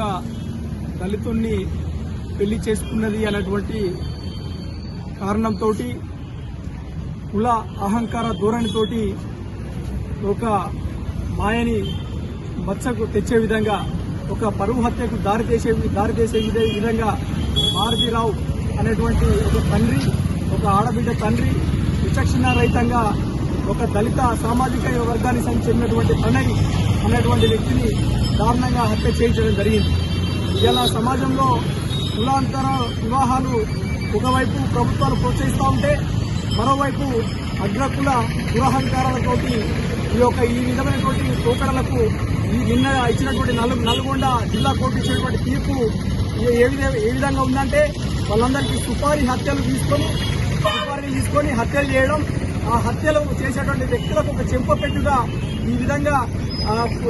ఒక దళితుణ్ణి పెళ్ళి చేసుకున్నది అనేటువంటి కారణంతో కుల అహంకార ధోరణితోటి ఒక మాయని మచ్చకు తెచ్చే విధంగా ఒక పరువు హత్యకు దారి దారితీసే దారి చేసే విధంగా మారుతిరావు అనేటువంటి ఒక తండ్రి ఒక ఆడబిడ్డ తండ్రి విచక్షణ రహితంగా ఒక దళిత సామాజిక వర్గానికి చెందినటువంటి ప్రణయ్ అనేటువంటి వ్యక్తిని దారుణంగా హత్య చేయించడం జరిగింది. ఇలా సమాజంలో కులాంతర వివాహాలు ఒకవైపు ప్రభుత్వాలు ప్రోత్సహిస్తూ ఉంటే మరోవైపు అగ్రకుల దురహంకారాలతోటి ఈ యొక్క ఈ విధమైనటువంటి పోకడలకు ఈ నిన్న ఇచ్చినటువంటి నల్గొండ జిల్లా కోర్టు ఇచ్చినటువంటి తీర్పు ఏ- ఏ ఏ విధంగా ఉందంటే వాళ్ళందరికీ సుపారీ హత్యలు తీసుకొని సుపారీలు తీసుకొని హత్యలు చేయడం ఆ హత్యలు చేసేటువంటి వ్యక్తులకు ఒక చెంపపెట్టుగా ఈ విధంగా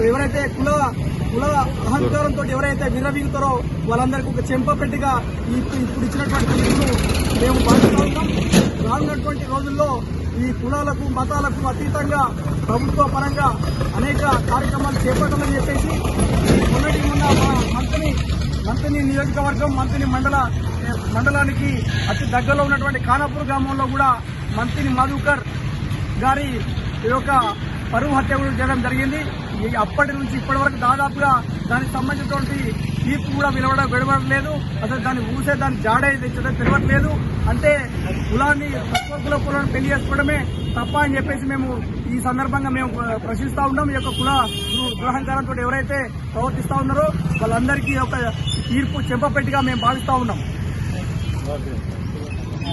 ఎవరైతే కుల కుల అహంకారంతో ఎవరైతే విరవీగుతారో వాళ్ళందరికీ ఒక చెంపపెట్టిగా ఈ ఇప్పుడు ఇచ్చినటువంటి తీర్పును మేము భావిస్తా ఉన్నాం రానున్నటువంటి రోజుల్లో ఈ కులాలకు మతాలకు అతీతంగా ప్రభుత్వ పరంగా అనేక కార్యక్రమాలు చేపట్టాలని చెప్పేసి మొన్నటి మొన్న మా మంత్రిని మంత్రిని నియోజకవర్గం మంత్రిని మండల మండలానికి అతి దగ్గరలో ఉన్నటువంటి ఖానాపూర్ గ్రామంలో కూడా మంత్రి మధుకర్ గారి ఈ యొక్క పరువు హత్య కూడా చేయడం జరిగింది. అప్పటి నుంచి ఇప్పటి వరకు దాదాపుగా దానికి సంబంధించినటువంటి తీర్పు కూడా వినవడం విడవట్లేదు అసలు దాన్ని ఊసే దాని జాడే తెచ్చడం తెలియట్లేదు అంటే కులాన్ని తక్కువ కుల కులాన్ని పెళ్ళి చేసుకోవడమే తప్ప అని చెప్పేసి మేము ఈ సందర్భంగా మేము ప్రశ్నిస్తూ ఉన్నాం. ఈ యొక్క కుల దు- ఎవరైతే ప్రవర్తిస్తూ ఉన్నారో వాళ్ళందరికీ ఒక తీర్పు చెంపపెట్టిగా మేము భావిస్తూ ఉన్నాం.